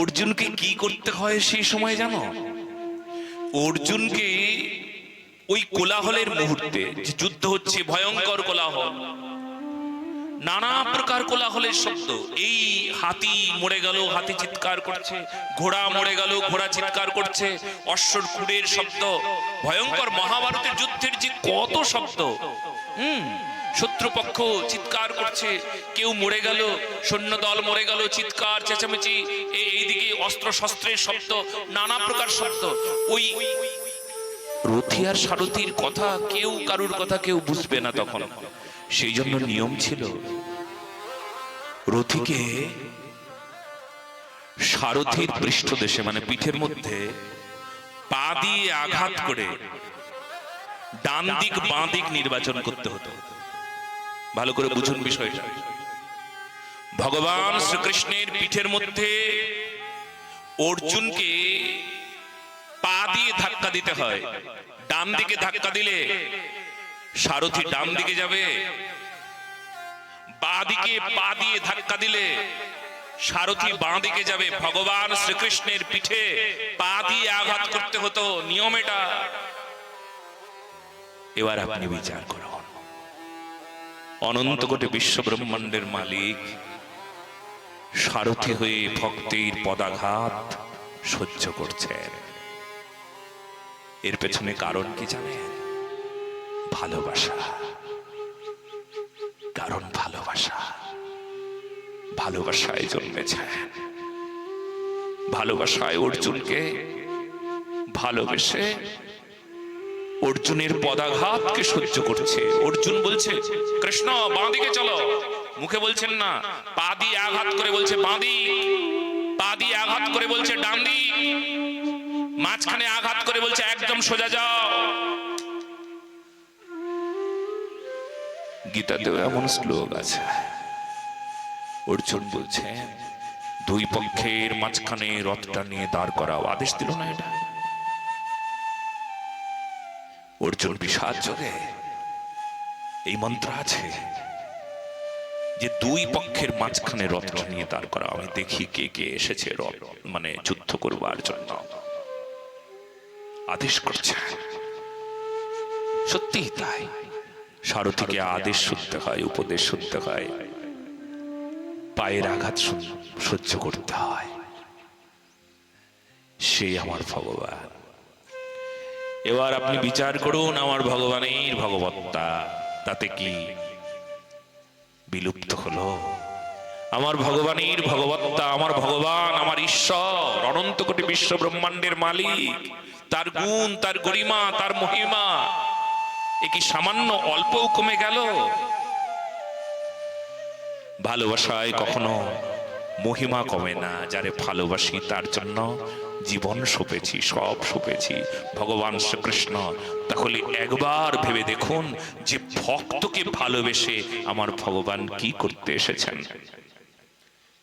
অর্জুনকে কি করতে হয় সেই সময় জানো? অর্জুনকে ওই কোলাহলের মুহূর্তে, যে যুদ্ধ হচ্ছে, ভয়ঙ্কর কোলাহল, নানা প্রকার কোলাহলের শব্দ। এই হাতি মরে গেল, হাতি চিৎকার করছে, ঘোড়া মরে গেল, ঘোড়া চিৎকার করছে, অশ্বর কুড়ের শব্দ, ভয়ঙ্কর মহাভারতের যুদ্ধের যে কত শব্দ, হুম? শত্রুপক্ষ চিৎকার করছে। কেউ মরে গেল সৈন্য দল মরে গেল, চিৎকার, চেঁচামেচি এই- এইদিকে অস্ত্র শস্ত্রের শব্দ, নানা প্রকার শব্দ। ওই রথি আর সারথীর কথা কেউ কারুর কথা কেউ বুঝবে না তখন। সেই জন্য নিয়ম ছিল, রথিকে সারথীর পৃষ্ঠদেশে মানে পিঠের মধ্যে পা দিয়ে আঘাত করে ডান দিক, বাঁ দিক নির্বাচন করতে হতো। ভালো করে বুঝুন বিষয়টা। ভগবান শ্রীকৃষ্ণের পিঠের মধ্যে অর্জুনকে পা দিয়ে ধাক্কা দিতে হয়। ডান দিকে ধাক্কা দিলে সারথি ডান দিকে যাবে। বা দিকে পা দিয়ে ধাক্কা দিলে সারথি বাঁ দিকে যাবে। ভগবান শ্রীকৃষ্ণের পিঠে পা দিয়ে আঘাত করতে হতো। নিয়ম এটা। এবার আপনি বিচার করুন। অনন্ত কোটি বিশ্ব ব্রহ্মাণ্ডের মালিক, সারথি হয়ে ভক্তির পদাঘাত সহ্য করছেন। এর পেছনে কারণ কি জানেন? ভালোবাসা। কারণ ভালোবাসা। ভালোবাসায় জন্মেছে ভালোবাসায় অর্জুনকে ভালোবেসে অর্জুনের পদাঘাতকে সহ্য করছে। অর্জুন বলছে, কৃষ্ণ, বাঁদিকে চলো। মুখে বলছেন না, পা দিয়ে আঘাত করে বলছে, বাঁদি। পা দিয়ে আঘাত করে বলছে ডান দিক মাঝখানে আঘাত করে বলছে, একদম সোজা যাও। গীতাতেও এমন শ্লোক আছে। অর্জুন বলছে, দুই পক্ষের মাঝখানে রথটা নিয়ে দাঁড় করাও। আদেশ দিল না এটা। অর্জুন বিষাদ যোগে এই মন্ত্র আছে যে দুই পক্ষের মাঝখানে রথটা নিয়ে দাঁড় করা। আমি দেখি কে কে এসেছে রথ মানে যুদ্ধ করবার জন্য। আদেশ করছে। সত্যিই তাই। সারথীকে আদেশ শুনতে হয়, উপদেশ শুনতে হয়। পায়ের আঘাত সহ্য করতে হয়। সেই আমার ভগবান। এবার আপনি বিচার করুন আমার ভগবানের ভগবত্তা। তাতে কি বিলুপ্ত হলো? আমার ভগবানের ভগবত্তা, আমার ভগবান, আমার ঈশ্বর, অনন্ত কোটি বিশ্ব ব্রহ্মাণ্ডের মালিক। তার গুণ, তার গরিমা, তার মহিমা, এ কি সামান্য অল্পও কমে গেল? ভালোবাসায় কখনো মহিমা কমে না, যারে ভালোবাসি তার জন্য জীবন সপেছি সব সপেছি ভগবান শ্রীকৃষ্ণ, তাহলে একবার ভেবে দেখুন যে ভক্তকে ভালোবেসে আমার ভগবান কি করতে এসেছেন।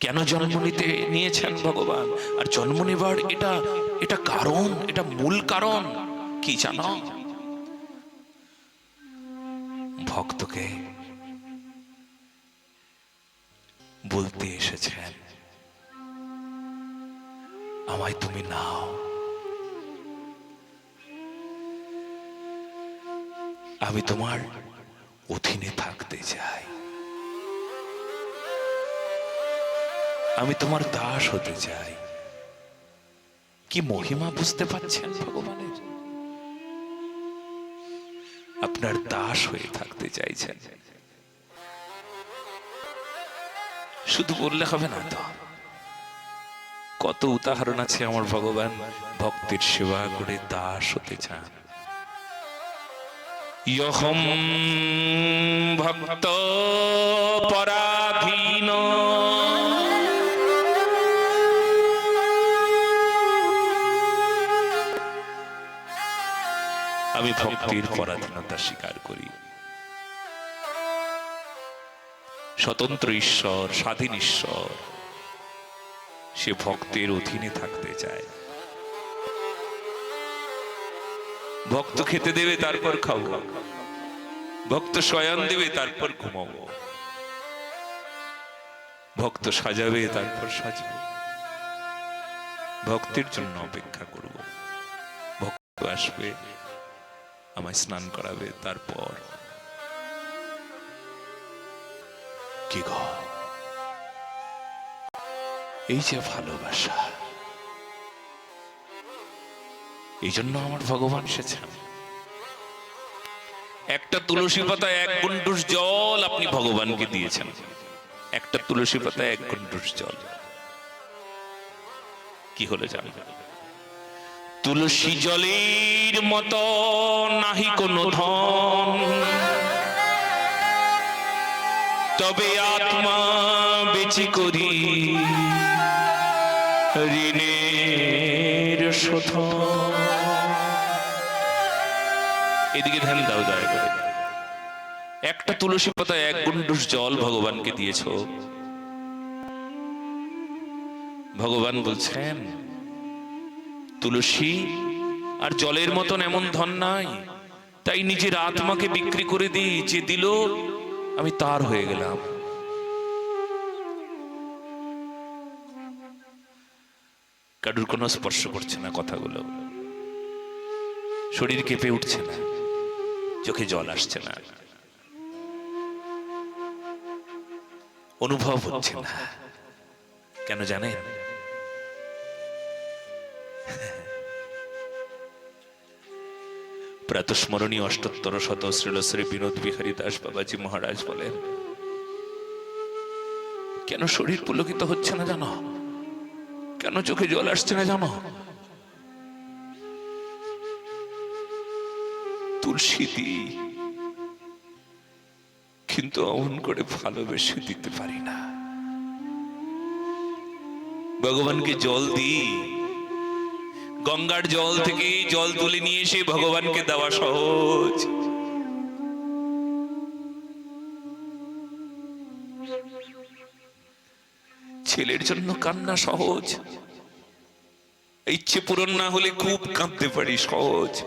কেন জন্ম নিতে নিয়েছেন ভগবান? আর জন্ম নেবার এটা এটা কারণ, এটা মূল কারণ কি জানো? ভক্তকে বলতে এসেছেন। আমায় তুমি নাও। আমি তোমার অধীনে থাকতে চাই। আমি তোমার দাস হতে চাই। কি মহিমা বুঝতে পারছেন ভগবানের? আপনার দাস হয়ে থাকতে চাইছেন। শুধু বললে হবে না তো। কত উদাহরণ আছে আমার ভগবান ভক্তের সেবা করে দাস হতে চান। ইহম ভক্ত পরাধীন। আমি ভক্তির পরাধীনতা স্বীকার করি। স্বতন্ত্র ঈশ্বর, স্বাধীন ঈশ্বর। সে ভক্তের অধীনে থাকতে চায়। ভক্ত খেতে দেবে, তারপর খাব। ভক্ত শয়ন দেবে, তারপর ঘুমাবো। ভক্ত সাজাবে, তারপর সাজবো। ভক্তের জন্য অপেক্ষা করব। ভক্ত আসবে, আমায় স্নান করাবে, তারপর কি গো? এই যে ভালোবাসা। এই জন্য আমার ভগবান এসেছেন। একটা তুলসী পাতা এক গুন্ডুস জল আপনি ভগবানকে দিয়েছেন। একটা তুলসী পাতা এক গুন্ডুস জল। কি হলো জানবেন তুলসী জলের মতো নাহি কোনো ধন। তবে আত্মা বেচি করি। ঋণের শোধন। এদিকে ধ্যান দাও, দয়া করে। একটা তুলসী পাতা এক গুন্ডুস জল ভগবানকে দিয়েছ। ভগবান বলছেন, তুলসী আর জলের মতন এমন ধন নাই। তাই নিজের আত্মাকে বিক্রি করে দিই। যে দিল আমি তার হয়ে গেলাম। কারুর কোনো স্পর্শ করছে না কথাগুলো। শরীর কেঁপে উঠছে না, চোখে জল আসছে না। অনুভব হচ্ছে না। কেন জানেন? প্রাতস্মরণীয় অষ্টোত্তর শত শ্রীল শ্রী বিনোদ বিহারী দাস বাবাজি মহারাজ বলেন, কেন শরীর পুলকিত হচ্ছে না জানো? কেন চোখে জল আসছে না জানো? তুলসী দিই, কিন্তু অমন করে ভালোবেসে দিতে পারি না। ভগবানকে জল দিই গঙ্গার জল থেকে জল তুলে নিয়ে এসে ভগবানকে দেওয়া সহজ। ছেলের জন্য কান্না সহজ। ইচ্ছে পূরণ না হলে খুব কাঁদতে পারি সহজ।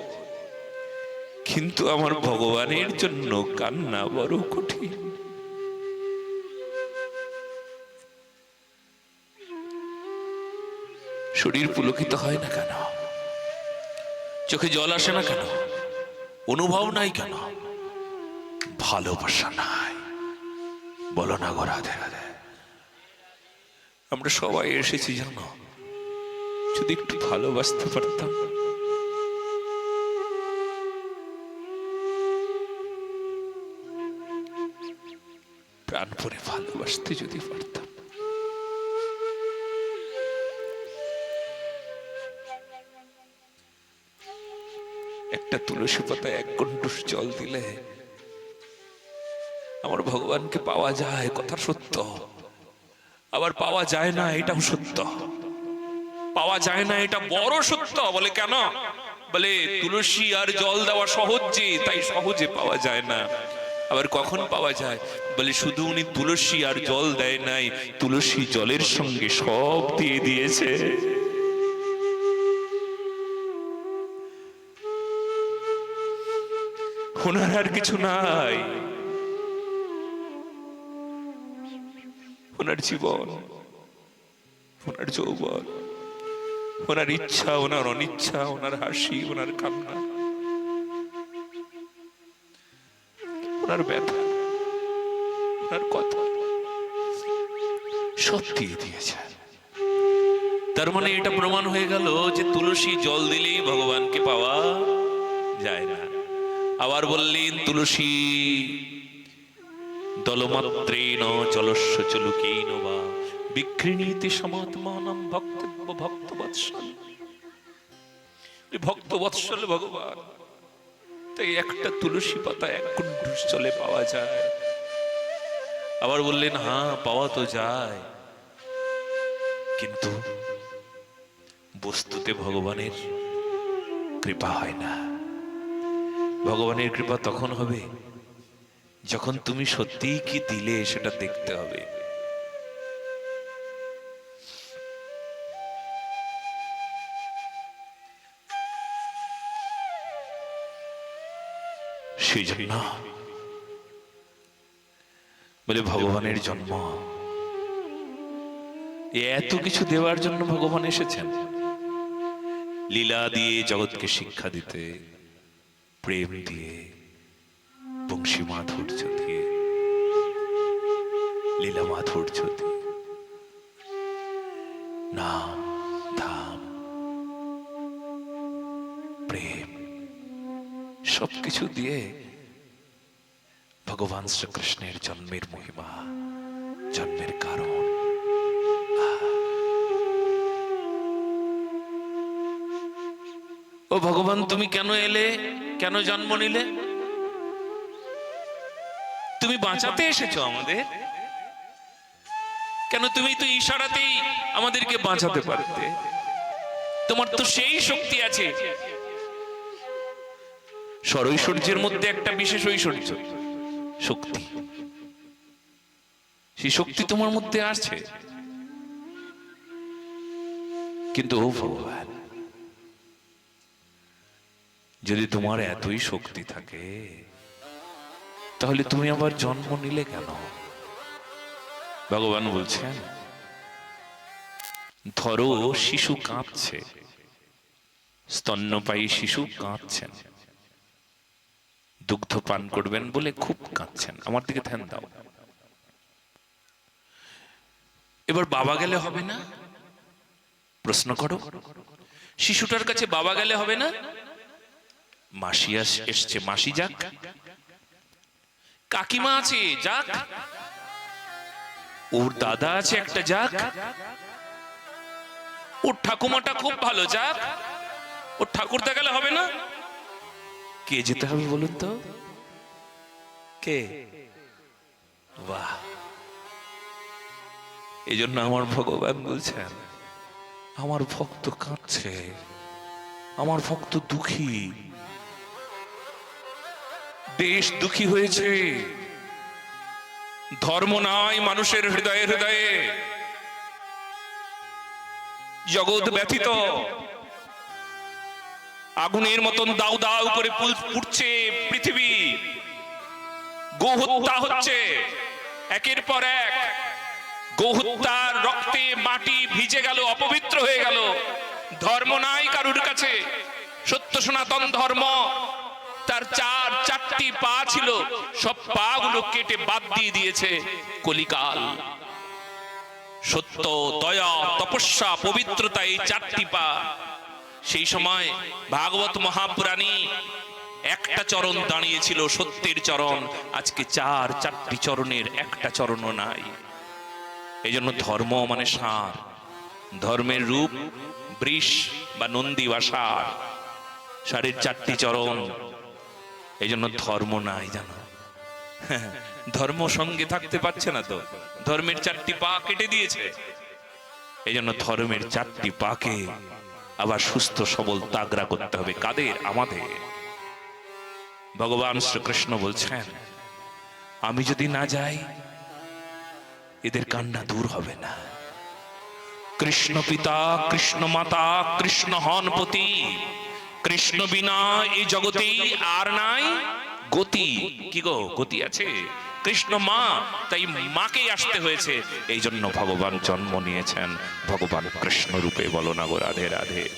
কিন্তু আমার ভগবানের জন্য কান্না বড় কঠিন। শরীর পুলকিত হয় না কেন? চোখে জল আসে না কেন? অনুভব নাই কেন? ভালোবাসা নাই। বলো না গো রাধে রাধে। আমরা সবাই এসেছি, জানো? যদি একটু ভালোবাসতে পারতাম। প্রাণ ভরে ভালোবাসতে যদি পারতাম। একটা তুলসী পাতা এক গন্ডুস জল দিলে আমার ভগবানকে পাওয়া যায় কথা সত্য। আবার পাওয়া যায় না এটাও সত্য। পাওয়া যায় না এটা বড় সত্য, বলে কেন? বলে তুলসী আর জল দেওয়া সহজ তাই সহজে পাওয়া যায় না। আবার কখন পাওয়া যায়? বলে শুধু উনি তুলসী আর জল দেয় নাই, তুলসী জলের সঙ্গে সব দিয়ে দিয়েছে। ওনার আর কিছু নাই। ওনার জীবন, ওনার যৌবন, ওনার ইচ্ছা, ওনার অনিচ্ছা, ওনার হাসি, ওনার কান্না, ওনার ব্যথা, ওনার কথা সব দিয়ে দিয়েছে তার মানে এটা প্রমাণ হয়ে গেল যে তুলসী জল দিলেই ভগবানকে পাওয়া যায় না। আবার বললেন, তুলসী দলমাত্রেণ জলস্য চলুকেন বা, বিঘ্রিণীতি সমাত্মানম ভক্তব্য ভক্ত বৎসল ভগবান, তাই একটা তুলসী পাতা এক কুণ্ডুস চলে পাওয়া যায়। আবার বললেন হ্যাঁ পাওয়া তো যায়। কিন্তু বস্তুতে ভগবানের কৃপা হয় না। ভগবানের কৃপা তখন হবে যখন তুমি সত্যিই কি দিলে সেটা দেখতে হবে। সেই জন্য বলে, ভগবানের জন্ম। এত কিছু দেওয়ার জন্য ভগবান এসেছেন। লীলা দিয়ে জগৎকে শিক্ষা দিতে। প্রেম দিয়ে, বংশী মাধুর্য দিয়ে, লীলা মাধুর্য দিয়ে। নাম, ধাম, প্রেম, সবকিছু দিয়ে ভগবান শ্রীকৃষ্ণের জন্মের মহিমা, জন্মের কারণ। ও ভগবান, তুমি কেন এলে? কেন জন্ম নিলে? তুমি বাঁচাতে এসেছ আমাদের? কেন তুমি তো ইশারাতেই আমাদেরকে বাঁচাতে পারতে? তোমার তো সেই শক্তি আছে। স্বরৈশ্বর্যের মধ্যে একটা বিশেষ ঐশ্বর্য, শক্তি। সেই শক্তি তোমার মধ্যে আছে। কিন্তু ও ভগবান যদি তোমার এতই শক্তি থাকে, তাহলে তুমি আবার জন্ম নিলে কেন? ভগবান বলছেন, ধরো শিশু কাঁদছে, স্তন্যপায়ী শিশু কাঁদছেন, দুগ্ধ পান করবেন বলে খুব কাঁদছেন। আমার দিকে ধ্যান দাও। এবার বাবা গেলে হবে না? প্রশ্ন করো। শিশুটার কাছে বাবা গেলে হবে না? মাসি এসছে মাসি যাক। কাকিমা আছে যাক। ওর দাদা আছে একটা যাক। ওর ঠাকুমাটা খুব ভালো যাক। ওর ঠাকুরদা গেলে হবে না? কে যেতে হবে বলুন তো? কে? বাহ। এই জন্য আমার ভগবান বলছেন আমার ভক্ত কাঁদছে আমার ভক্ত দুঃখী। দেশ দুঃখী হয়েছে। ধর্ম নাই মানুষের হৃদয়ে হৃদয়ে। জগৎ ব্যথিত। আগুনের মতন দাউ দাউ করে পুড়ছে পৃথিবী। গো হত্যা হচ্ছে। একের পর এক গো হত্যার রক্তে মাটি ভিজে গেল, অপবিত্র হয়ে গেল। ধর্ম নাই কারুর কাছে। সত্য সনাতন ধর্ম তার পা ছিল, সব পা গুলো কেটে বাদ দিয়ে দিয়েছে কলিকাল। সত্য, দয়া, তপস্যা, পবিত্রতা এই চারটি পা। সেই সময় ভাগবত মহাপুরাণী একটা চরণ দাঁড়িয়েছিল, সত্যের চরণ। আজকে চার, চারটি চরণের একটা চরণও নাই। এই জন্য ধর্ম মানে সার। ধর্মের রূপ বৃষ বা নন্দী বা সার। সারের চারটি চরণ। এই জন্য ধর্ম নাই জানো। ধর্ম সঙ্গে থাকতে পারছে না তো। ধর্মের চারটি পা কেটে দিয়েছে। এই জন্য ধর্মের চারটি পাকে আবার সুস্থ, সবল তাগরা করতে হবে। কাদের? আমাদের। ভগবান শ্রীকৃষ্ণ বলছেন, আমি যদি না যাই, এদের কান্না দূর হবে না। কৃষ্ণ পিতা, কৃষ্ণ মাতা, কৃষ্ণ হন পতি কৃষ্ণ বিনা এই জগতে আর নাই। গতি, কি গো? গতি আছে। কৃষ্ণ মা, তাই মাকেই আসতে হয়েছে। এই জন্য ভগবান জন্ম নিয়েছেন। ভগবান কৃষ্ণ রূপে বলো না গো, রাধে রাধে।